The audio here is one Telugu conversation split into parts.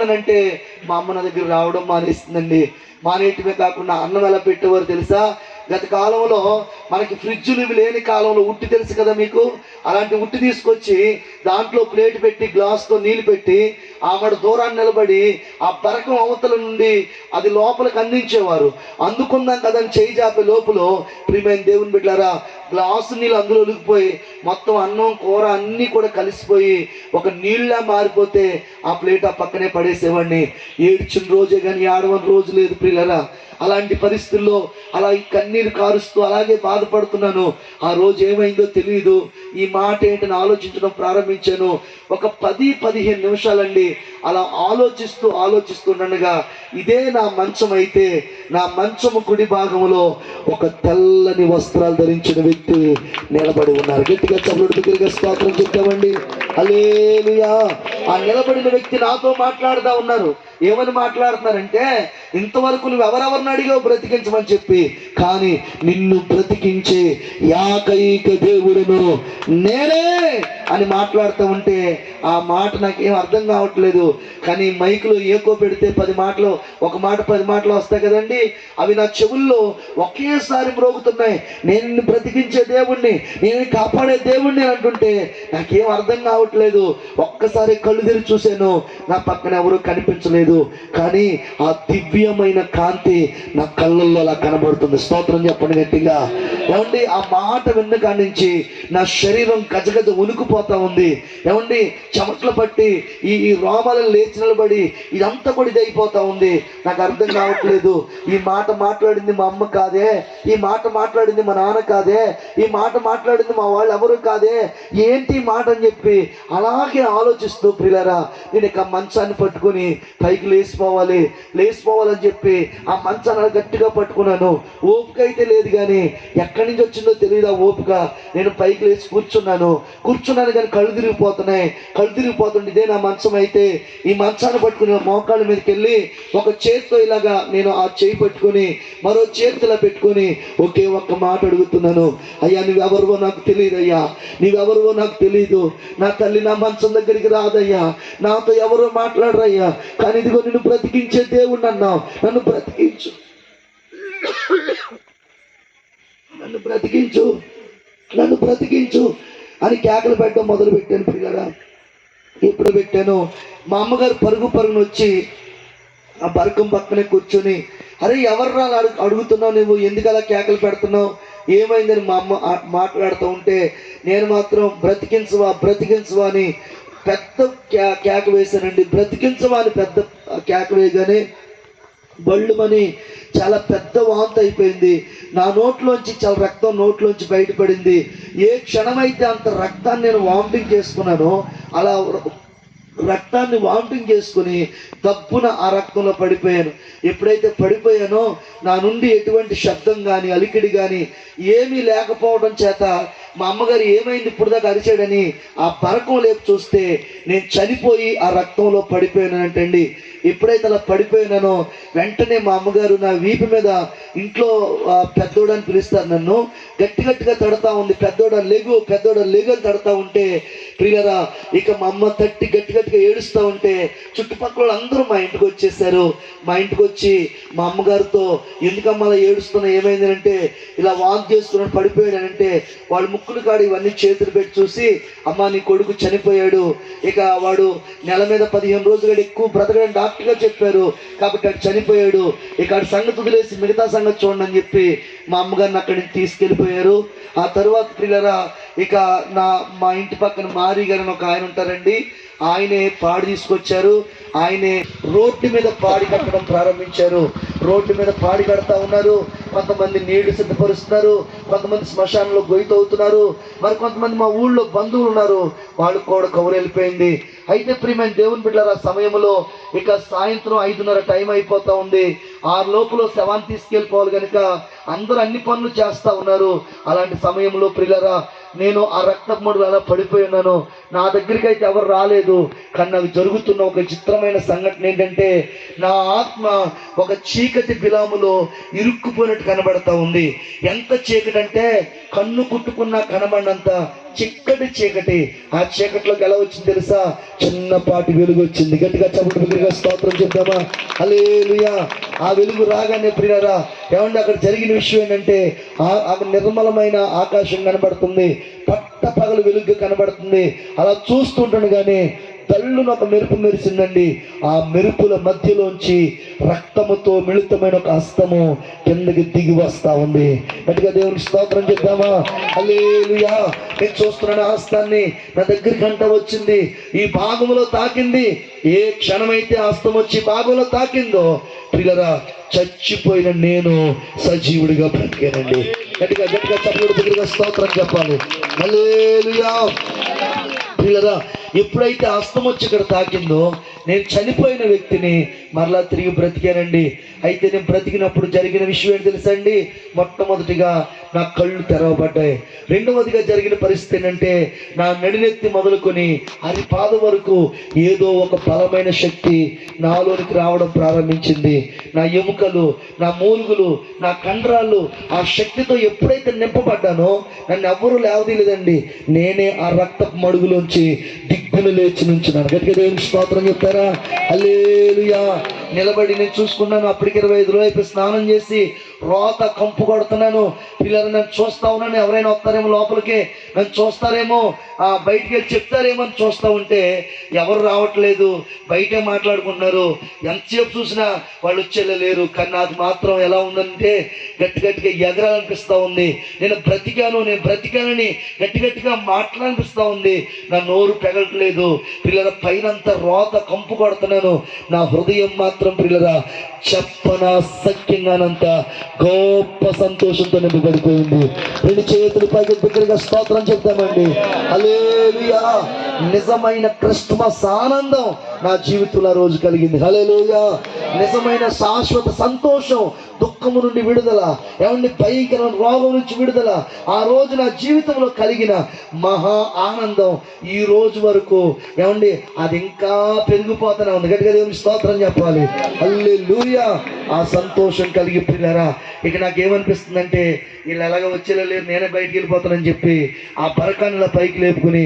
ఉన్నానంటే మా అమ్మ నా దగ్గర రావడం మానేస్తుందండి మానేయటమే కాకుండా అన్నం ఎలా పెట్టేవారు తెలుసా? గత కాలంలో మనకి ఫ్రిడ్జులు ఇవి లేని కాలంలో ఉట్టి తెలుసు కదా మీకు? అలాంటి ఉట్టి తీసుకొచ్చి దాంట్లో ప్లేట్ పెట్టి గ్లాస్తో నీళ్ళు పెట్టి ఆమెడ దూరాన్ని నిలబడి ఆ బరకం అవతల నుండి అది లోపలికి అందించేవారు. అందుకుందాం కదని చేయి జాపే లోపల ప్రియమైన దేవుని బిడ్డారా గ్లాసు నీళ్ళు అందులో ఒలిగిపోయి మొత్తం అన్నం కూర అన్నీ కూడా కలిసిపోయి ఒక నీళ్ళ మారిపోతే ఆ ప్లేట్ ఆ పక్కనే పడేసేవాడిని. ఏడ్చిన రోజే కానీ ఆడవని రోజు లేదు ప్రియులరా. అలాంటి పరిస్థితుల్లో అలా ఈ కన్నీరు కారుస్తూ అలాగే బాధపడుతున్నాను. ఆ రోజు ఏమైందో తెలియదు ఈ మాట ఏంటని ఆలోచించడం ప్రారంభించాను. ఒక పది పదిహేను నిమిషాలండి అలా ఆలోచిస్తూ ఆలోచిస్తుండగా ఇదే నా మంచం అయితే నా మంచము కుడి భాగంలో ఒక తెల్లని వస్త్రాలు ధరించిన వ్యక్తి నిలబడి ఉన్నారు. గట్టిగా చప్పుడు దగ్గరగా స్తోత్రం చెప్తామండి. అలేలుయా ఆ నిలబడిన వ్యక్తి నాతో మాట్లాడుతూ ఉన్నారు. ఏమని మాట్లాడుతున్నారంటే ఇంతవరకు నువ్వు ఎవరెవరిని అడిగావు బ్రతికించమని చెప్పి కానీ నిన్ను బ్రతికించే యాకైక దేవుడును నేనే! అని మాట్లాడుతూ ఉంటే ఆ మాట నాకు ఏం అర్థం కావట్లేదు. కానీ మైకులో ఏకో పెడితే పది మాటలు ఒక మాట పది మాటలు వస్తాయి కదండి. అవి నా చెవుల్లో ఒకేసారి మ్రోగుతున్నాయి. నేను బ్రతికించే దేవుణ్ణి నేను కాపాడే దేవుణ్ణి అంటుంటే నాకేం అర్థం కావట్లేదు. ఒక్కసారి కళ్ళు తెరి చూశాను నా పక్కన ఎవరు కనిపించలేదు. కానీ ఆ దివ్యమైన కాంతి నా కళ్ళల్లో అలా కనబడుతుంది. స్తోత్రం చెప్పండి గట్టిగా. ఏమండి ఆ మాట విన్న కాడి నుంచి నా శరీరం గజగజ పడిపోతా ఉంది. ఏమండి? చెమట్లు పట్టి ఈ ఈ రోమలు లేచి నిలబడి ఇదంతా కూడా ఇది అయిపోతా ఉంది. నాకు అర్థం కావట్లేదు. ఈ మాట మాట్లాడింది మా అమ్మ కాదే. ఈ మాట మాట్లాడింది మా నాన్న కాదే. ఈ మాట మాట్లాడింది మా వాళ్ళు ఎవరు కాదే. ఏంటి ఈ మాట అని చెప్పి అలాగే ఆలోచిస్తూ ప్రిలరా నేను ఇక మంచాన్ని పట్టుకొని పైకి లేచిపోవాలి. లేచిపోవాలని చెప్పి ఆ మంచాన్ని గట్టిగా పట్టుకున్నాను. ఓపిక అయితే లేదు కానీ ఎక్కడి నుంచి వచ్చిందో తెలియదు ఆ ఓపిక. నేను పైకి లేచి కూర్చున్నాను. కూర్చున్నాను కానీ కళ్ళు తిరిగిపోతున్నాయి. కళ్ళు తిరిగిపోతుంటే ఇదే నా మంచం అయితే. ఈ మంచాన్ని పట్టుకుని మోకాళ్ళ మీదకి వెళ్ళి ఒక చేతితో ఇలాగా నేను ఆ చేయి పట్టుకొని మరో చేతిలో పెట్టుకొని ఒకే ఒక్క మాట అడుగుతున్నాను. అయ్యా నువ్వెవరివో నాకు తెలియదు అయ్యా నీవెవరివో నాకు తెలియదు నా తల్లి నా మంచం దగ్గరికి రాదయ్యా. నాతో ఎవరో మాట్లాడరయ్యా. కానీ ఇదిగో నిన్ను బ్రతికించే దేవుడు అన్నావు నన్ను బ్రతికించు. నన్ను బ్రతికించు. నన్ను బ్రతికించు. అని కేకలు పెట్టడం మొదలు పెట్టాను పిల్లరా. ఎప్పుడు పెట్టాను. మా అమ్మగారు పరుగు పరుగును వచ్చి ఆ బరకం పక్కనే కూర్చొని అరే ఎవర్రా అడుగు అడుగుతున్నావు నువ్వు? ఎందుకు అలా కేకలు పెడుతున్నావు? ఏమైందని మా అమ్మ మాట్లాడుతూ ఉంటే నేను మాత్రం బ్రతికించవా బ్రతికించవా అని పెద్ద కే కేక వేశానండి. బ్రతికించవా అని పెద్ద కేక వేయగానే బళ్ళుమని చాలా పెద్ద వాంతి అయిపోయింది. నా నోట్లోంచి చాలా రక్తం నోట్లోంచి బయటపడింది. ఏ క్షణమైతే అంత రక్తాన్ని నేను వామిటింగ్ చేసుకున్నానో అలా రక్తాన్ని వామిటింగ్ చేసుకుని తప్పున ఆ రక్తంలో పడిపోయాను. ఎప్పుడైతే పడిపోయానో నా నుండి ఎటువంటి శబ్దం కానీ అలికిడి కానీ ఏమీ లేకపోవడం చేత మా అమ్మగారు ఏమైంది ఇప్పుడు దాకా అరిచాడని ఆ పరకం లేపు చూస్తే నేను చనిపోయి ఆ రక్తంలో పడిపోయాను అంటండి ఎప్పుడైతే అలా పడిపోయినానో. వెంటనే మా అమ్మగారు నా వీపు మీద ఇంట్లో పెద్దోడు అని పిలుస్తారు నన్ను. గట్టి గట్టిగా తడతా ఉంది. పెద్దోడ లెగు పెద్దోడ లెగు అని తడతా ఉంటే ప్రియరా ఇక మా అమ్మ తట్టి గట్టి గట్టిగా ఏడుస్తూ ఉంటే చుట్టుపక్కల అందరూ మా ఇంటికి వచ్చేసారు. మా ఇంటికి వచ్చి మా అమ్మగారితో ఎందుకమ్మా అలా ఏడుస్తున్నా ఏమైంది? అంటే ఇలా వాక్ చేసుకున్నాడు పడిపోయాడు అంటే ముక్కులు కాడు ఇవన్నీ చేతులు పెట్టి చూసి అమ్మ నీ కొడుకు చనిపోయాడు. ఇక వాడు నెల మీద పదిహేను రోజులు ఎక్కువ బ్రతకడం డాక్టర్ చెప్పారు. కాబట్టి అటు చనిపోయాడు. ఇక అటు సంగతి వదిలేసి మిగతా సంగతి చూడండి అని చెప్పి మా అమ్మగారిని అక్కడి నుంచి తీసుకెళ్ళిపోయారు. ఆ తర్వాత పిల్లరా ఇక నా మా ఇంటి పక్కన మారీ గారు అని ఒక ఆయన ఉంటారండి. ఆయనే పాడి తీసుకొచ్చారు. ఆయనే రోడ్డు మీద పాడి కట్టడం ప్రారంభించారు. రోడ్డు మీద పాడి కడతా ఉన్నారు. కొంతమంది నీళ్ళు సిద్ధపరుస్తున్నారు. కొంతమంది శ్మశానంలో గొయ్యి అవుతున్నారు మరి కొంతమంది మా ఊళ్ళో బంధువులు ఉన్నారు. వాళ్ళు కూడా కౌరు వెళ్ళిపోయింది అయితే ప్రియమైన దేవుని బిడ్డల సమయంలో ఇక సాయంత్రం ఐదున్నర టైం అయిపోతా ఉంది. ఆ లోపల శవాన్ని తీసుకెళ్ళిపోవాలి కనుక అందరూ అన్ని పనులు చేస్తా ఉన్నారు. అలాంటి సమయంలో ప్రియులరా నేను ఆ రక్తముడు అలా పడిపోయి ఉన్నాను. నా దగ్గరికి అయితే ఎవరు రాలేదు. కానీ నాకు జరుగుతున్న ఒక చిత్రమైన సంఘటన ఏంటంటే నా ఆత్మ ఒక చీకటి బిలాములో ఇరుక్కుపోయినట్టు కనబడతా ఉంది. ఎంత చీకటి అంటే కన్ను కుట్టుకున్నా కనబడినంత చిక్కటి చీకటి. ఆ చీకట్లోకి ఎలా వచ్చింది తెలుసా? చిన్నపాటి వెలుగు వచ్చింది. గట్టిగా చప్పుడు బిగ్గరగా స్తోత్రం చెప్దామా? అలేలుయా ఆ వెలుగు రాగానే ప్రియరా ఏమంటే అక్కడ జరిగిన విషయం ఏంటంటే ఆ ఆ నిర్మలమైన ఆకాశం కనబడుతుంది. పట్ట పగలు వెలుగు కనబడుతుంది. అలా చూస్తుంటాను కానీ తల్లును ఒక మెరుపు మెరిసిందండి. ఆ మెరుపుల మధ్యలోంచి రక్తముతో మిళితమైన ఒక హస్తము కిందకి దిగి వస్తా ఉంది. గట్టిగా దేవునికి స్తోత్రం చెప్దామా? హల్లెలూయా. నేను చూస్తున్నాను హస్తాన్ని. నా దగ్గరికి అంట వచ్చింది. ఈ భాగంలో తాకింది. ఏ క్షణమైతే హస్తం వచ్చి భాగంలో తాకిందో పిల్లరా చచ్చిపోయిన నేను సజీవుడిగా బ్రతికానండి. గట్టిగా గట్టిగా చప్పుడు దగ్గరగా స్తోత్రం చెప్పాలి. హల్లెలూయా. ప్రియులరా ఎప్పుడైతే అస్తం వచ్చి ఇక్కడ తాకిందో నేను చనిపోయిన వ్యక్తిని మరలా తిరిగి బ్రతికానండి. అయితే నేను బ్రతికినప్పుడు జరిగిన విషయం ఏంటి తెలుసండి? మొట్టమొదటిగా నా కళ్ళు తెరవబడ్డాయి. రెండవదిగా జరిగిన పరిస్థితి ఏంటంటే నా నడినెత్తి మొదలుకొని అరిపాద వరకు ఏదో ఒక బలమైన శక్తి నాలోనికి రావడం ప్రారంభించింది. నా ఎముకలు నా మూలుగులు నా కండరాలు ఆ శక్తితో ఎప్పుడైతే నింపబడ్డానో నన్ను ఎవ్వరూ లేవదీయలేదండి. నేనే ఆ రక్తపు మడుగులోంచి దిగ్గును లేచి నుంచున్నాను గట్టిగా దేవునికి స్తోత్రం చెప్తారా? అల్లేలుయా నిలబడి నేను చూసుకున్నాను. అప్పటికి ఇరవై ఐదు రోజు స్నానం చేసి రోత కంపు కొడుతున్నాను. పిల్లలు నన్ను చూస్తా ఉన్నాను. ఎవరైనా వస్తారేమో లోపలికి? నన్ను చూస్తారేమో? ఆ బయటికి వెళ్ళి చెప్తారేమో అని చూస్తూ ఉంటే ఎవరు రావట్లేదు. బయటే మాట్లాడుకుంటున్నారు. ఎంతసేపు చూసినా వాళ్ళు వచ్చేలేరు కానీ నాకు మాత్రం ఎలా ఉందంటే గట్టి గట్టిగా ఎగరాలనిపిస్తూ ఉంది. నేను బ్రతికాను. నేను బ్రతికానని గట్టి గట్టిగా మాట్లాడనిపిస్తూ ఉంది. నా నోరు పెగలట్లేదు. పిల్లల పైనంతా రోత కంపు కొడుతున్నాను. నా హృదయం మాత్రం పిల్లరా చెప్పన సఖ్యంగానంత గొప్ప సంతోషంతో నింపబడిపోయింది. రెండు చేతులు పైకి దగ్గరగా స్తోత్రం చెప్తామండి. హలేలుయా నిజమైన క్రిస్మస్ ఆనందం నా జీవితంలో రోజు కలిగింది. హలేలుయా నిజమైన శాశ్వత సంతోషం దుఃఖము నుండి విడుదల ఏమండి భయంకర రోగం నుంచి విడుదల ఆ రోజు నా జీవితంలో కలిగిన మహా ఆనందం ఈ రోజు వరకు. ఏమండి? అది ఇంకా పెరిగిపోతూనే ఉంది. గట్టిగా దేవుని స్తోత్రం చెప్పాలి. హల్లెలూయా! ఆ సంతోషం కలిగి పిల్లరా ఇక నాకేమనిపిస్తుందంటే వీళ్ళు ఎలాగ వచ్చేలా లేరు నేనే బయటికి వెళ్ళిపోతానని చెప్పి ఆ బరకాన్ల పైకి లేపుకుని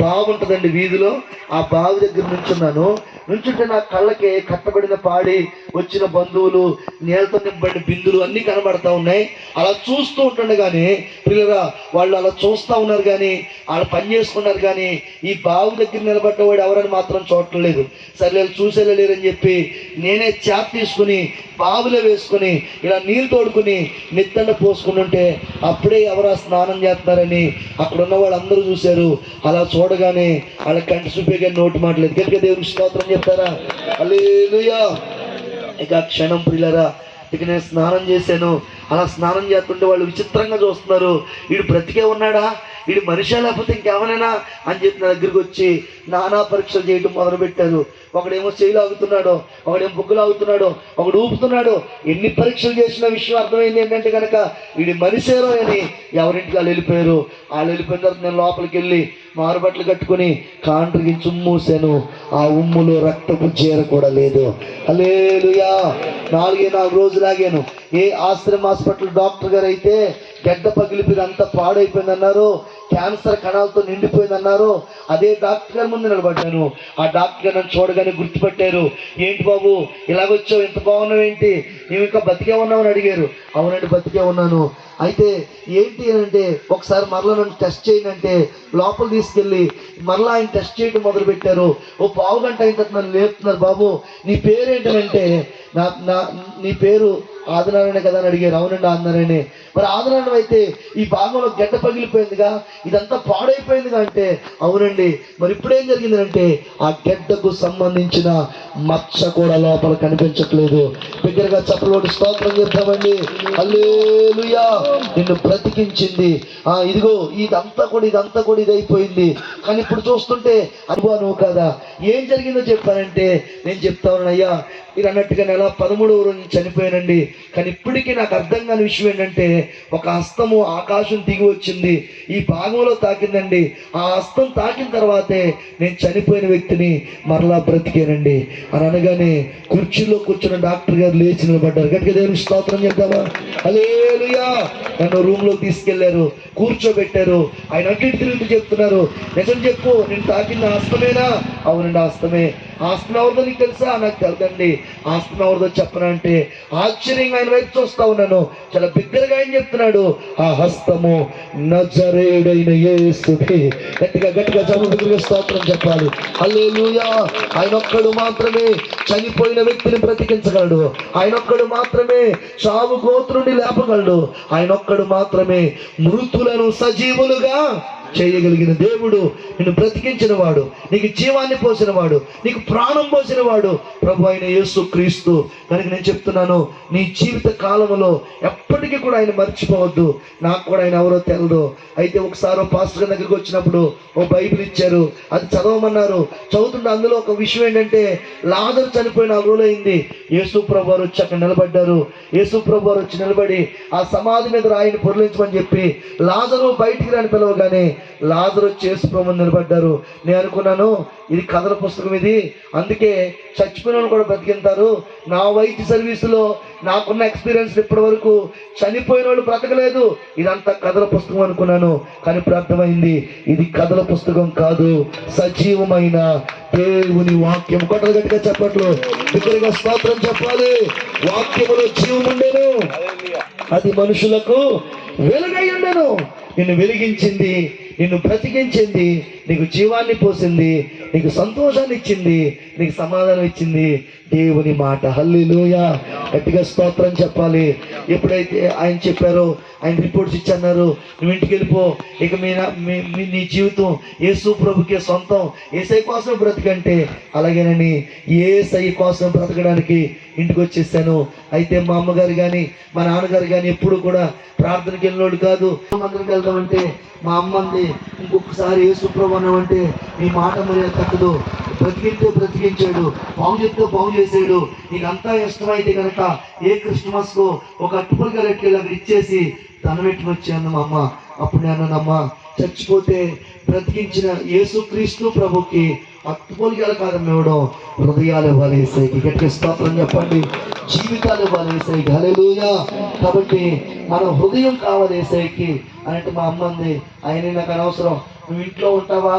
బాగుంటుందండి వీధిలో. ఆ బావి దగ్గర నుంచున్నాను. నుంచుంటే నా కళ్ళకి కట్టబడిన పాడి వచ్చిన బంధువులు నీళ్ళతో నింపబడిన బిందులు అన్నీ కనబడతా ఉన్నాయి. అలా చూస్తూ ఉంటుండగానే పిల్లరా వాళ్ళు అలా చూస్తూ ఉన్నారు కానీ వాళ్ళు పని చేసుకున్నారు కానీ ఈ బావు దగ్గర నిలబడ్డవాడు ఎవరని మాత్రం చూడట్లేదు సరే వీళ్ళు చూసేలా లేరని చెప్పి నేనే చేప తీసుకుని బావులో వేసుకుని ఇలా నీళ్ళు తోడుకుని నెత్తండ పోసుకుని ఉంటే అప్పుడే ఎవరా స్నానం చేస్తున్నారని అక్కడ ఉన్న వాళ్ళందరూ చూశారు. అలా చూడగానే వాళ్ళ కంటి చూపేగా నోటి మాటలేదు గట్టిగా దేవునికి స్తోత్రం చెప్తారా అల్లేలుయా ఇక క్షణం ప్రియులరా ఇక నేను స్నానం చేశాను. అలా స్నానం చేస్తుంటే వాళ్ళు విచిత్రంగా చూస్తున్నారు. వీడు బ్రతికే ఉన్నాడా? వీడు మనిషి లేకపోతే ఇంకేమైనా అని చెప్పి నా దగ్గరికి వచ్చి నానా పరీక్షలు చేయడం మొదలుపెట్టారు ఒకడేమో చేయిలు ఆగుతున్నాడో ఒకడేమో బుగ్గులు ఆగుతున్నాడు ఒకడు ఊపుతున్నాడు ఎన్ని పరీక్షలు చేసిన విషయం అర్థమైంది ఏంటంటే కనుక వీడి మనిషేరో అని ఎవరింటికి వాళ్ళు వెళ్ళిపోయారు. వాళ్ళు వెళ్ళిపోయిన తర్వాత నేను లోపలికి వెళ్ళి మారుబట్టలు కట్టుకుని కాండ్రికి చుమ్మూసాను ఆ ఉమ్ములో రక్తపు చేర కూడా లేదు. అలేలుయా నాలుగే నాలుగు రోజులు ఆగాను. ఏ ఆశ్రమ హాస్పిటల్ డాక్టర్ గారు అయితే గడ్డ పగిలిపోయింది అంతా పాడైపోయింది అన్నారు క్యాన్సర్ కణాలతో నిండిపోయిందన్నారు. అదే డాక్టర్ గారి ముందు నిలబడ్డాను. ఆ డాక్టర్ గారు నన్ను చూడగానే గుర్తుపట్టారు. ఏంటి బాబు ఇలాగొచ్చావు? ఇంత బాగున్నావు ఏంటి? నువ్వు ఇంకా బతికే ఉన్నావు? అని అడిగారు. అవునండి బతికే ఉన్నాను. అయితే ఏంటి అని అంటే ఒకసారి మరలా నన్ను టెస్ట్ చేయండి అంటే లోపల తీసుకెళ్ళి మరలా ఆయన టెస్ట్ చేయడం మొదలు పెట్టారు ఓ పావు గంట అయిన తర్వాత నన్ను లేపుతున్నారు బాబు. నీ పేరు ఏంటంటే నా నా నీ పేరు ఆదినారాయణ కదా అని అడిగారు. అవునండి ఆదినారాయణే. మరి ఆదరణ అయితే ఈ భాగంలో గడ్డ పగిలిపోయిందిగా ఇదంతా పాడైపోయిందిగా అంటే అవునండి. మరి ఇప్పుడేం జరిగిందంటే ఆ గడ్డకు సంబంధించిన మచ్చ కూడా లోపల కనిపించట్లేదు. దగ్గరగా చప్పలోటి స్తోత్రం చెప్తామండి అల్లేలుయా నిన్ను బ్రతికించింది. ఆ ఇదిగో ఇదంతా కూడా ఇదంతా కూడా ఇది అయిపోయింది కానీ ఇప్పుడు చూస్తుంటే అనుభవం నువ్వు కదా. ఏం జరిగిందో చెప్పానంటే నేను చెప్తా ఉన్నాను అయ్యా మీరు అన్నట్టుగా నెల పదమూడవ రోజు చనిపోయానండి. కానీ ఇప్పటికీ నాకు అర్థం కాని విషయం ఏంటంటే ఒక హస్తము ఆకాశం దిగి వచ్చింది. ఈ భాగంలో తాకిందండి. ఆ హస్తం తాకిన తర్వాతే నేను చనిపోయిన వ్యక్తిని మరలా బ్రతికేనండి. అని అనగానే కుర్చీలో కూర్చున్న డాక్టర్ గారు లేచి నిలబడ్డారు. గట్టిగా దేవుని స్తోత్రం చెప్తామా అలేలుయా నన్ను రూమ్లో తీసుకెళ్ళారు. కూర్చోబెట్టారు. ఆయన అన్నింటి తిరిగి చెప్తున్నారు. నిజం చెప్పు నేను తాకిన ఆస్తమేనా అవునండి హస్తమే ఆస్తం ఎవరిదో నీకు తెలుసా? నాకు తెలుదండి. ఆస్తం ఎవరిదో చెప్పనంటే ఆశ్చర్యంగా ఆయన వైపు చూస్తా ఉన్నాను. చాలా బిగ్గరగా ఆయన చెప్తున్నాడు ఆ హస్తము నజరేయుడైన యేసుకి గట్టిగా గట్టిగా చదువు స్తోత్రం చెప్పాలి. అల్లేలుయా ఆయన ఒక్కడు మాత్రమే చనిపోయిన వ్యక్తిని బ్రతికించగలడు. ఆయన ఒక్కడు మాత్రమే చావు గోత్రుని లేపగలడు. ఆయన ఒక్కడు మాత్రమే మృతులను సజీవులుగా చేయగలిగిన దేవుడు నిన్ను బ్రతికించిన వాడు నీకు జీవాన్ని పోసిన వాడు నీకు ప్రాణం పోసిన వాడు ప్రభు అయిన యేసు క్రీస్తు. కనుక నేను చెప్తున్నాను నీ జీవిత కాలంలో ఎప్పటికీ కూడా ఆయన మర్చిపోవద్దు. నాకు కూడా ఆయన ఎవరో తెలదు. అయితే ఒకసారి పాస్టర్ గారి దగ్గరికి వచ్చినప్పుడు ఓ బైబిల్ ఇచ్చారు అది చదవమన్నారు. చదువుతుంటే అందులో ఒక విషయం ఏంటంటే లాదరు చనిపోయిన నాలుగు రోజులు అయింది యేసు ప్రభు వారు వచ్చి అక్కడ నిలబడ్డారు. యేసు ప్రభు వారు వచ్చి నిలబడి ఆ సమాధి మీద రాయిని పొరలించమని చెప్పి లాదరు బయటికి రాని పిలవగానే లాజరు చేసు ప్రభు నిలబడ్డారు. నేను అనుకున్నాను ఇది కథల పుస్తకం ఇది. అందుకే చచ్చిపోయిన వాళ్ళు కూడా బ్రతికింటారు. నా వైద్య సర్వీసులో నాకున్న ఎక్స్పీరియన్స్ ఇప్పటి వరకు చనిపోయిన వాళ్ళు బ్రతకలేదు. ఇదంతా కథల పుస్తకం అనుకున్నాను. కానీ ఇప్పుడు అర్థమైంది ఇది కథల పుస్తకం కాదు. సజీవమైన దేవుని వాక్యం. కొట్టలు గట్టిగా చెప్పట్లు. దగ్గరగా స్తోత్రం చెప్పాలి. వాక్యములో జీవం ఉండేను. అది మనుషులకు వెలుగై ఉండను. నిన్ను వెలిగించింది నిన్ను బ్రతికించింది నీకు జీవాన్ని పోసింది నీకు సంతోషాన్ని ఇచ్చింది నీకు సమాధానం ఇచ్చింది దేవుని మాట. హల్లిలోయ. గట్టిగా స్తోత్రం చెప్పాలి. ఎప్పుడైతే ఆయన చెప్పారో ఆయన రిపోర్ట్స్ ఇచ్చన్నారు నువ్వు ఇంటికి వెళ్ళిపో. ఇక మీ నా- నీ జీవితం యేసు ప్రభుకే సొంతం. ఏసై కోసం బ్రతకంటే అలాగేనని ఏసై కోసం బ్రతకడానికి ఇంటికి వచ్చేసాను. అయితే మా అమ్మగారు కానీ మా నాన్నగారు కానీ ఎప్పుడు కూడా ప్రార్థనకి వెళ్ళినోడు కాదు. అందరికి వెళ్దామంటే మా అమ్మంది ఇంకొకసారి యేసు ప్రభు ఉన్నామంటే నీ మాట మరే తగ్గదు బ్రతికింటే బ్రతికించాడు. పాము చెప్తే బాగు చేసాడు నీకు అంతా ఇష్టమైతే కనుక ఏ క్రిస్మస్కు ఒక అట్టుపల్లి రెట్టుకెళ్ళి ఇచ్చేసి తన పెట్టుకుని వచ్చాను మా అమ్మ. అప్పుడు నేను అమ్మ చచ్చిపోతే బ్రతికించిన యేసుక్రీస్తు ప్రభుకి అట్టుపోలికలు కాదమ్మ ఇవ్వడం హృదయాలు ఇవ్వాలి ఏసైకి. గట్టిగా స్తోత్రం చెప్పండి. జీవితాలు ఇవ్వాలి ఏసైకి. కాబట్టి మన హృదయం కావాలి ఏసైకి. అని అంటే మా అమ్మంది ఆయన నాకు అనవసరం. నువ్వు ఇంట్లో ఉంటావా?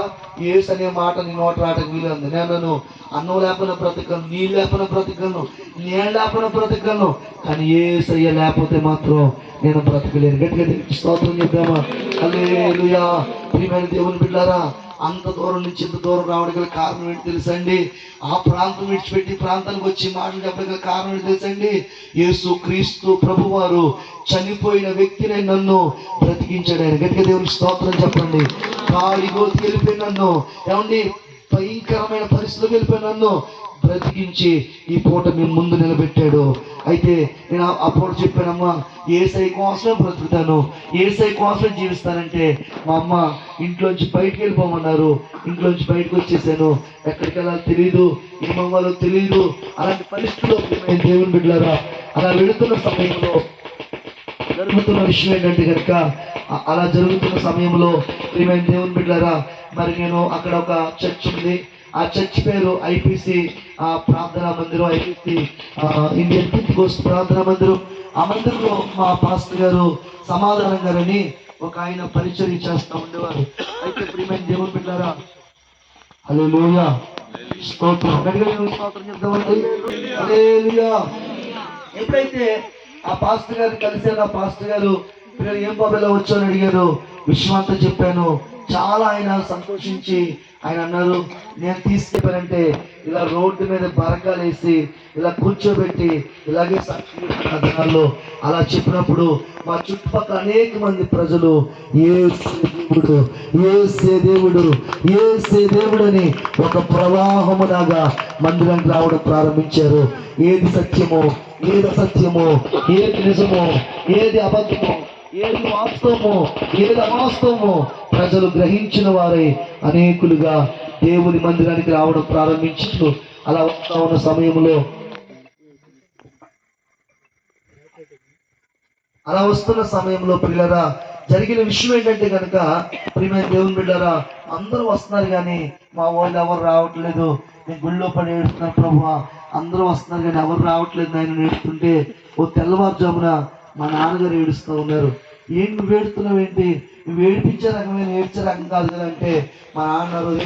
ఏసు అనే మాట నీ నోట రావడానికి వీలుంది. నేను అన్నం లేపన బ్రతకను నీళ్ళు లేపన బ్రతకను నేను లేపన బ్రతకను కానీ ఏసయ్య లేకపోతే మాత్రం నేను బ్రతకలేను. గట్టిగా స్తోత్రం చెప్పామా అల్లే ప్రియమైన దేవుని బిడ్డారా అంత దూరం నుంచి ఇంత దూరం రావడానికి గల కారణం ఏంటి తెలుసండి? ఆ ప్రాంతం విడిచిపెట్టి ప్రాంతానికి వచ్చి మాటలు చెప్పడానికి గల కారణం ఏంటి తెలుసండి? యేసు క్రీస్తు ప్రభువారు చనిపోయిన వ్యక్తినే నన్ను బ్రతికించాడు ఆయన. గట్టిగా దేవుని స్తోత్రం చెప్పండి. గాలి గోతికి వెళ్ళిపోయి నన్ను. ఏమండి? భయంకరమైన పరిస్థితులకు వెళ్ళిపోయి నన్ను. బ్రతికించి ఈ పూట మేము ముందు నిలబెట్టాడు. అయితే నేను ఆ- పూట చెప్పానమ్మా ఏసై కోసమే బ్రతుకుతాను. ఏసై కోసమే జీవిస్తానంటే మా అమ్మ ఇంట్లోంచి బయటికి వెళ్ళిపోమన్నారు. ఇంట్లోంచి బయటకు వచ్చేసాను. ఎక్కడికి వెళ్ళాలో తెలియదు ఏమవ్వాలో తెలియదు అలాంటి పరిస్థితుల్లో మేము దేవుని బిడ్డలారా? అలా వెళుతున్న సమయంలో జరుగుతున్న విషయం ఏంటంటే కనుక అలా జరుగుతున్న సమయంలో ప్రియమైన దేవుని బిడ్డారా మరి నేను అక్కడ ఒక చర్చ్ ఉంది. ఆ చర్చ్ పేరు ఐపీసీ ఆ ప్రార్థనా మందిరం ఐపీసీ ఇండియన్ పిత్ ప్రార్థనా మందిరం. ఆ మందిరంలో మా పాస్టర్ గారు సమాధానం గారని ఒక ఆయన పరిచయం చేస్తా ఉండేవారు. అయితే ప్రియమైన దేవుని బిడ్డారా స్తోత్రం. స్తోత్రం చెప్తామండి హల్లెలూయా. ఎప్పుడైతే ఆ పాస్టర్ గారిని కలిసాను ఆ పాస్టర్ గారు ఏం బాబులో వచ్చాను అడిగారు. విషయం అంతా చెప్పాను. చాలా ఆయన సంతోషించి ఆయన అన్నారు నేను తీసుకెళ్ళానంటే ఇలా రోడ్డు మీద బరకాలేసి ఇలా కూర్చోబెట్టి ఇలాగే సాక్షి కథనాల్లో అలా చెప్పినప్పుడు మా చుట్టుపక్కల అనేక మంది ప్రజలు ఏ దేవుడు ఏసే దేవుడు ఏసే దేవుడు అని ఒక ప్రవాహములాగా మందిరానికి రావడం ప్రారంభించారు. ఏది సత్యమో ఏది అసత్యమో ఏది నిజమో ఏది అబద్ధమో ఏది వాస్తవమో ఏది అవాస్తవమో ప్రజలు గ్రహించిన వారే అనేకులుగా దేవుని మందిరానికి రావడం ప్రారంభించారు అలా వస్తా ఉన్న సమయంలో అలా వస్తున్న సమయంలో పిల్లరా జరిగిన విషయం ఏంటంటే కనుక ప్రియమైన దేవుని బిడ్డరా అందరూ వస్తున్నారు కానీ మా వాళ్ళు ఎవరు రావట్లేదు. నేను గుళ్ళో పడి ఏడుస్తున్నాను ప్రభు అందరూ వస్తున్నారు కానీ ఎవరు రావట్లేదు ఆయన నేర్చుకుంటే ఓ తెల్లవారుజామున మా నాన్నగారు ఏడుస్తూ ఉన్నారు. ఏం నువ్వు ఏడుస్తున్నావు ఏంటి? నువ్వు ఏడిపించే రకమైన ఏడ్చే రకం కాదు అంటే మా నాన్న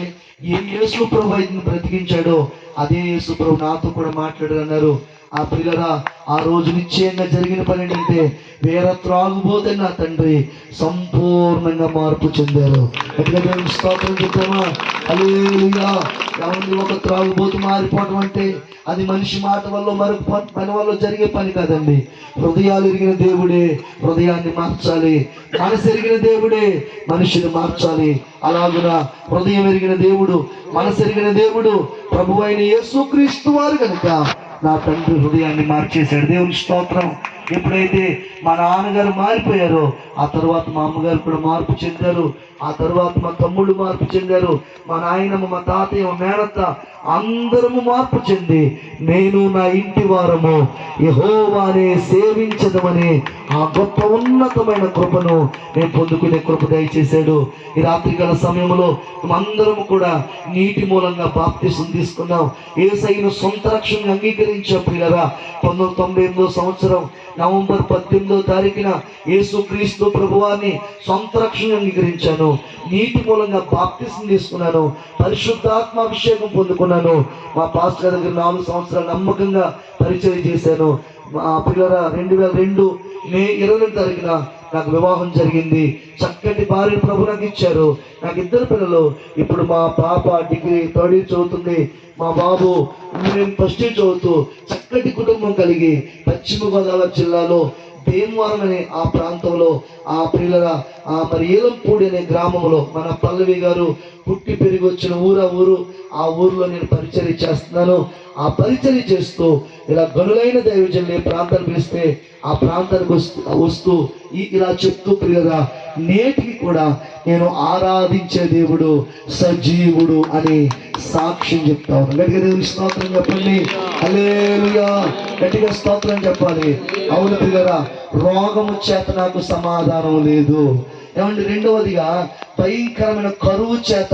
ఏ యేసు ప్రభు అయితే బ్రతికించాడో అదే యేసు ప్రభు నాతో కూడా మాట్లాడారు అన్నారు. ఆ పిల్లరా ఆ రోజు నిశ్చయంగా జరిగిన పని ఏంటంటే వేరే త్రాగుబోతే నా తండ్రి సంపూర్ణంగా మార్పు చెందారు. ఎట్లా స్తోత్రం చెప్తామా? అలేలుయా ఎవరి ఒక త్రాగుబోతు మారిపోవటం అంటే అది మనిషి మాట వల్ల మరొక పని వల్ల జరిగే పని కాదండి. హృదయాలు ఎరిగిన దేవుడే హృదయాన్ని మార్చాలి. మనసు ఎరిగిన దేవుడే మనిషిని మార్చాలి. అలాగున హృదయం ఎరిగిన దేవుడు మనసు ఎరిగిన దేవుడు ప్రభు అయిన యేసుక్రీస్తు వారు కనుక నా తండ్రి హృదయాన్ని మార్చేశాడు. దేవుని స్తోత్రం. ఎప్పుడైతే మా నాన్నగారు మారిపోయారో ఆ తర్వాత మా అమ్మగారు కూడా మార్పు చెందారు. ఆ తర్వాత మా తమ్ముళ్ళు మార్పు చెందారు. మా నాయనమ్మ మా తాతయ్య మా మేనత్త అందరము మార్పు చెంది. నేను నా ఇంటి వారము యహోవానే సేవించదమని ఆ గొప్ప ఉన్నతమైన కృపను నేను పొందుకునే కృప దయచేశాడు. ఈ రాత్రికాల సమయంలో అందరము కూడా నీటి మూలంగా బాప్తిసం తీసుకున్నాం. ఏసైను సొంత రక్షణ అంగీకరించాం పిల్లరా పంతొమ్మిది తొంభై ఎనిమిదో సంవత్సరం నవంబర్ పద్దెనిమిదో తారీఖున యేసుక్రీస్తు ప్రభువాన్ని సొంత రక్షణ అంగీకరించాను నీటి మూలంగా బాప్తిసం తీసుకున్నాను. పరిశుద్ధాత్మ అభిషేకం పొందుకున్నాను. మా పాస్టర్ దగ్గర నాలుగు సంవత్సరాలు నమ్మకంగా పరిచయం చేశాను. మా పిల్లల రెండు వేల రెండు మే ఇరవై తారీఖున నాకు వివాహం జరిగింది. చక్కటి భార్య ప్రభు నాకు ఇచ్చారు. నాకు ఇద్దరు పిల్లలు. ఇప్పుడు మా పాప డిగ్రీ థర్డ్ ఇయర్ చదువుతుంది. మా బాబు నేను ఫస్ట్ ఇయర్ చదువుతూ చక్కటి కుటుంబం కలిగి పశ్చిమ గోదావరి జిల్లాలో భీమవరం అనే ఆ ప్రాంతంలో ఆ పిల్లల ఆ మరి ఏలంపూడి అనే గ్రామంలో మన పల్లవి గారు పుట్టి పెరిగి వచ్చిన ఊర ఊరు ఆ ఊర్లో నేను పరిచర్య చేస్తున్నాను. ఆ పరిచర్య చేస్తూ ఇలా గనులైన దైవజనులు ఏ ప్రాంతాన్ని పిలిస్తే ఆ ప్రాంతానికి వస్తూ వస్తూ ఇలా చెప్తూ ప్రియుగా నేటికి కూడా నేను ఆరాధించే దేవుడు సజీవుడు అని సాక్ష్యం చెప్తా ఉన్నాను. గట్టిగా దేవుని స్తోత్రం చెప్పండి. హల్లెలూయా. గట్టిగా స్తోత్రం చెప్పాలి. అవును ప్రియులరా రోగము చేత నాకు సమాధానం లేదు. ఏమంటే రెండవదిగా భయంకరమైన కరువు చేత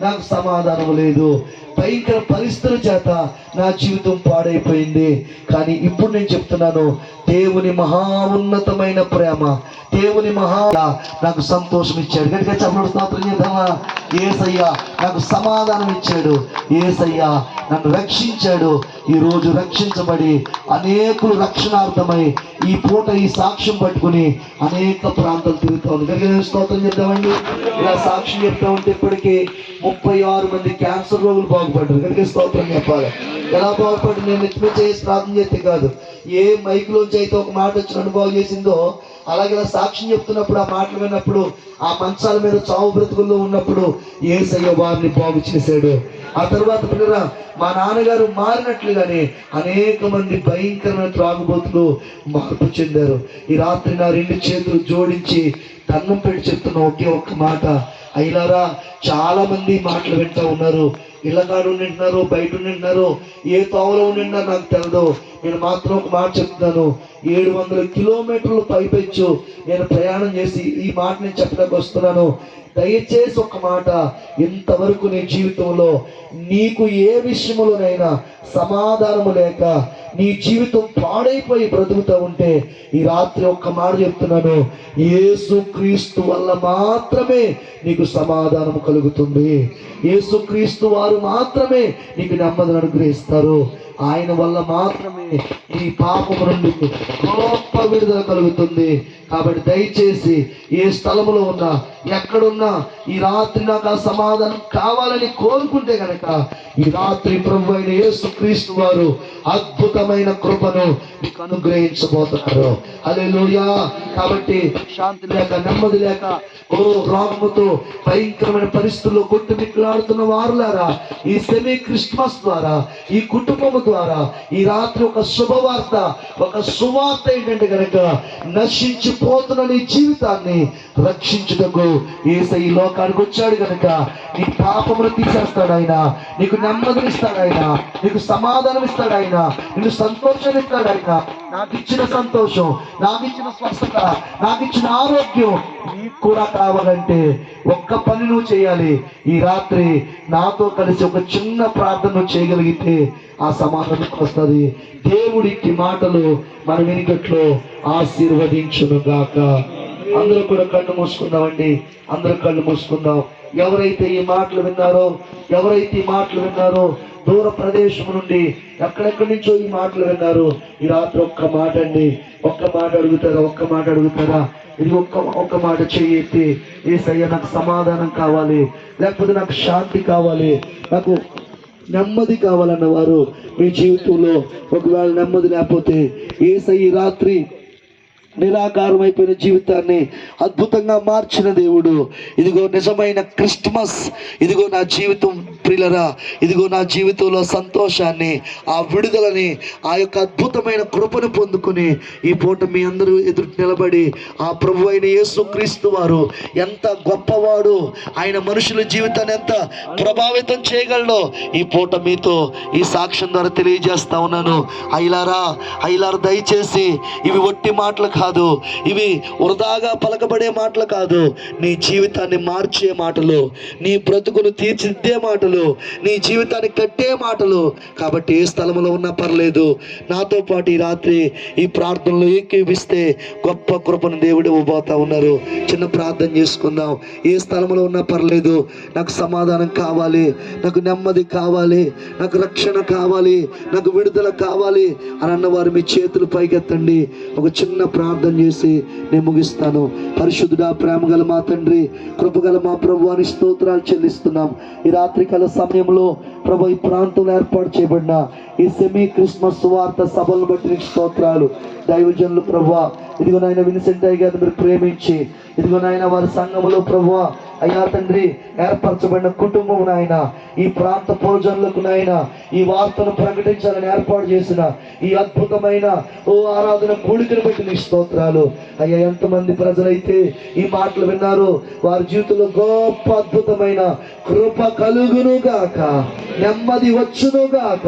నాకు సమాధానం లేదు. భయంకర పరిస్థితుల చేత నా జీవితం పాడైపోయింది. కానీ ఇప్పుడు నేను చెప్తున్నాను దేవుని మహా ఉన్నతమైన ప్రేమ దేవుని మహా నాకు సంతోషం ఇచ్చాడు. కనుక చెప్పడం స్తోత్రం చేద్దామా? ఏసయ్యా నాకు సమాధానం ఇచ్చాడు. ఏసయ్యా నన్ను రక్షించాడు. ఈ రోజు రక్షించబడి అనేకులు రక్షణార్థమై ఈ పూట ఈ సాక్ష్యం పట్టుకుని అనేక ప్రాంతాలు తిరుగుతూ ఉంది. కనుక స్తోత్రం చేద్దామండి. ఇలా సాక్ష్యం చెప్తా ఉంటే ఇప్పటికీ ముప్పై ఆరు మంది క్యాన్సర్ రోగులు బాగుపడ్డారు కనుక స్తోత్రం చెప్పాలి. ఎలా బాగుపడి? నేను ఎత్తుమే చేసి ప్రార్థన చేస్తే కాదు. ఏ మైక్లోంచి అయితే ఒక మాట వచ్చి నన్ను బాగు చేసిందో అలాగే సాక్ష్యం చెప్తున్నప్పుడు ఆ మాటలు విన్నప్పుడు ఆ మంచాల మీద చావు బ్రతుకుల్లో ఉన్నప్పుడు ఏసయ్య వారిని బాగు చేశాడు. ఆ తర్వాత పిల్లరా మా నాన్నగారు మారినట్లుగానే అనేక మంది భయంకరమైన త్రాగుబోతులు మార్పు చెందారు. ఈ రాత్రి నా రెండు చేతులు జోడించి దండం పెట్టి చెప్తున్న ఒకే ఒక్క మాట. అయిలారా చాలా మంది మాటలు వింటూ ఉన్నారు. ఇళ్ళగాడు ఉంటున్నారు బయట ఉంటున్నారు ఏ తోవలో ఉంటున్నారు నాకు తెలియదు నేను మాత్రం ఒక మాట చెప్తున్నాను. ఏడు వందల కిలోమీటర్లు పైపెచ్చు. నేను ప్రయాణం చేసి ఈ మాట నేను చెప్పడానికి వస్తున్నాను. దయచేసి ఒక మాట. ఇంతవరకు నీ జీవితంలో నీకు ఏ విషయంలోనైనా సమాధానము లేక నీ జీవితం పాడైపోయి బ్రతుకుతూ ఉంటే ఈ రాత్రి ఒక్క మాట చెప్తున్నాను. యేసు క్రీస్తు వల్ల మాత్రమే నీకు సమాధానం కలుగుతుంది. యేసు క్రీస్తు వారు మాత్రమే నీకు నెమ్మదిని అనుగ్రహిస్తారు. ఆయన వల్ల మాత్రమే ఈ పాపం నుండి గొప్ప విడుదల కలుగుతుంది. కాబట్టి దయచేసి ఏ స్థలంలో ఉన్నా ఎక్కడున్నా ఈ రాత్రి నాకు ఆ సమాధానం కావాలని కోరుకుంటే కనుక ఈ రాత్రి ప్రభు అయిన యేసు క్రీస్తు వారు అద్భుతమైన కృపను మీకు అనుగ్రహించబోతున్నారు. అలెలుయా కాబట్టి శాంతి లేక నెమ్మది లేక ఓ రోగముతో భయంకరమైన పరిస్థితుల్లో కొట్టుమిట్లాడుతున్న వారులారా ఈ సెమీ క్రిస్మస్ ద్వారా ఈ కుటుంబము ద్వారా ఈ రాత్రి ఒక శుభవార్త ఒక సువార్త ఏంటంటే కనుక నశించిపోతున్న నీ జీవితాన్ని రక్షించుటకు ఏసై ఈ లోకానికి వచ్చాడు కనుక నీ పాపమును తీసేస్తాడు ఆయన నీకు నెమ్మదిని ఇస్తాడు ఆయన నీకు సమాధానం ఇస్తాడు ఆయన నిన్ను సంతోషం ఇస్తాడు ఆయన నాకు ఇచ్చిన సంతోషం నాకు ఇచ్చిన స్వస్థత నాకు ఇచ్చిన ఆరోగ్యం నీకు కూడా కావాలంటే ఒక్క పని నువ్వు చేయాలి. ఈ రాత్రి నాతో కలిసి ఒక చిన్న ప్రార్థన చేయగలిగితే ఆ సమాధానం వస్తుంది. దేవుడికి మాటలు మన వెనుకట్లో ఆశీర్వదించును గాక అందరూ కూడా కళ్ళు మూసుకుందామండి. అందరూ కళ్ళు మూసుకుందాం. ఎవరైతే ఈ మాటలు విన్నారో ఎవరైతే ఈ మాటలు విన్నారో దూర ప్రదేశం నుండి ఎక్కడెక్కడి నుంచో ఈ మాటలు విన్నారు. ఈ రాత్రి ఒక్క మాట అండి. ఒక్క మాట అడుగుతారా? ఒక్క మాట అడుగుతారా? ఇది ఒక్క ఒక్క మాట చెయ్యి ఏసయ్య నాకు సమాధానం కావాలి. లేకపోతే నాకు శాంతి కావాలి. నాకు నెమ్మది కావాలన్న వారు మీ జీవితంలో ఒకవేళ నెమ్మది లేకపోతే ఏసై రాత్రి నిరాకారమైపోయిన జీవితాన్ని అద్భుతంగా మార్చిన దేవుడు. ఇదిగో నిజమైన క్రిస్మస్. ఇదిగో నా జీవితం ప్రిలరా. ఇదిగో నా జీవితంలో సంతోషాన్ని ఆ విడుదలని ఆ యొక్క అద్భుతమైన కృపను పొందుకుని ఈ పూట మీ అందరూ ఎదురు నిలబడి ఆ ప్రభు అయిన యేసు క్రీస్తు వారు ఎంత గొప్పవాడు ఆయన మనుషుల జీవితాన్ని ఎంత ప్రభావితం చేయగలడో ఈ పూట మీతో ఈ సాక్ష్యం ద్వారా తెలియజేస్తా ఉన్నాను. అయిలారా అయిలారా దయచేసి ఇవి ఒట్టి మాటలు కాదు. ఇవి వృధాగా పలకబడే మాటలు కాదు. నీ జీవితాన్ని మార్చే మాటలు నీ బ్రతుకును తీర్చిదిద్దే మాటలు నీ జీవితాన్ని కట్టే మాటలు. కాబట్టి ఏ స్థలంలో ఉన్నా పర్లేదు. నాతో పాటు ఈ రాత్రి ఈ ప్రార్థనలు ఏకీవిస్తే గొప్ప కృపను దేవుడు ఇవ్వబోతా ఉన్నారు. చిన్న ప్రార్థన చేసుకుందాం. ఏ స్థలంలో ఉన్నా పర్లేదు. నాకు సమాధానం కావాలి. నాకు నెమ్మది కావాలి. నాకు రక్షణ కావాలి. నాకు విడుదల కావాలి. అని అన్నవారు మీ చేతులు పైకెత్తండి. ఒక చిన్న ప్రార్థన చేసి నేను ముగిస్తాను. పరిశుద్ధుడా ప్రేమగల మా తండ్రి కృపగల మా ప్రభు అని స్తోత్రాలు చెల్లిస్తున్నాం. ఈ రాత్రికాల సమయంలో ప్రభు ఈ ప్రాంతంలో ఏర్పాటు చేయబడిన ఈ సెమీ క్రిస్మస్ వార్త సభలను బట్టి నీకు స్తోత్రాలు. దైవజనులు ప్రభు ఇదిగో నాయన విన్సెంట్ అయ్య గారిని మీరు ప్రేమించి ఇదిగో నాయన వారి సంఘములో ప్రభు అయ్యా తండ్రి ఏర్పరచబడిన కుటుంబం నాయన ఈ ప్రాంత ప్రజలకు నాయన ఈ వార్తను ప్రకటించాలని ఏర్పాటు చేసిన ఈ అద్భుతమైన ఓ ఆరాధన కూడికను బట్టి నీ స్తోత్రాలు. అయ్యా ఎంతమంది ప్రజలైతే ఈ మాటలు విన్నారు వారి జీవితంలో గొప్ప అద్భుతమైన కృప కలుగును గాక. నెమ్మది వచ్చును గాక.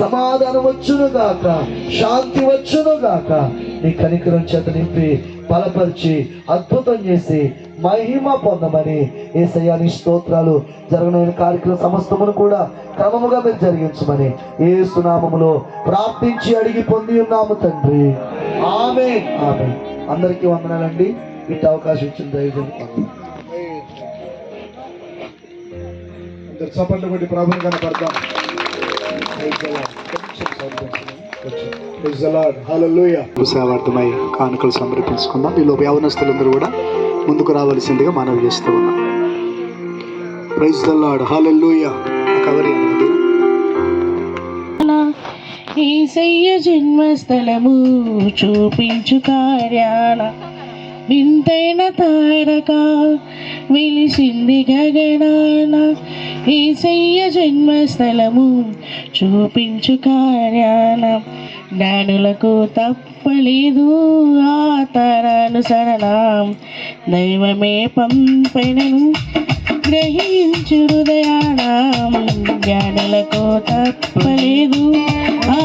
సమాధానం వచ్చును గాక. శాంతి వచ్చును గాక. నీ కనికరం చేత నింపి బలపరిచి అద్భుతం చేసి మహిమ పొందమని ఏసయ్యాని స్తోత్రాలు జరగనైన కార్యక్రమ సమస్తమును కూడా క్రమముగా మీరు జరిగించమని ఏ సునామములో ప్రార్థించి అడిగి పొంది ఉన్నాము తండ్రి. ఆమె ఆమె అందరికీ వందనాలండి. ఇటు అవకాశం ఇచ్చిన దయచేసి అందరు చప్పట్లు కొట్టి ప్రభుని కనపడతాం. హల్లెలూయా సేవార్థమై కానుకలు సమర్పించుకుందాం. ఈ లోపు యవనస్తులందరూ కూడా ముందుకు రావాల్సిందిగా మనం చేస్తూ ఉన్నాం. ప్రైజ్ దల్లాడు హాలెల్లుయ కవర్ ఈసయ్య జన్మస్థలము చూపించు కార్యాల వింతైన తారక వెలిసింది గగనాన. ఈసయ్య జన్మస్థలము చూపించు కార్యాల జ్ఞానులకు చెప్పలేదు ఆ తరానుసరణ. దైవమే పంపెనను గ్రహించు హృదయాన జ్ఞానులకు తప్పలేదు ఆ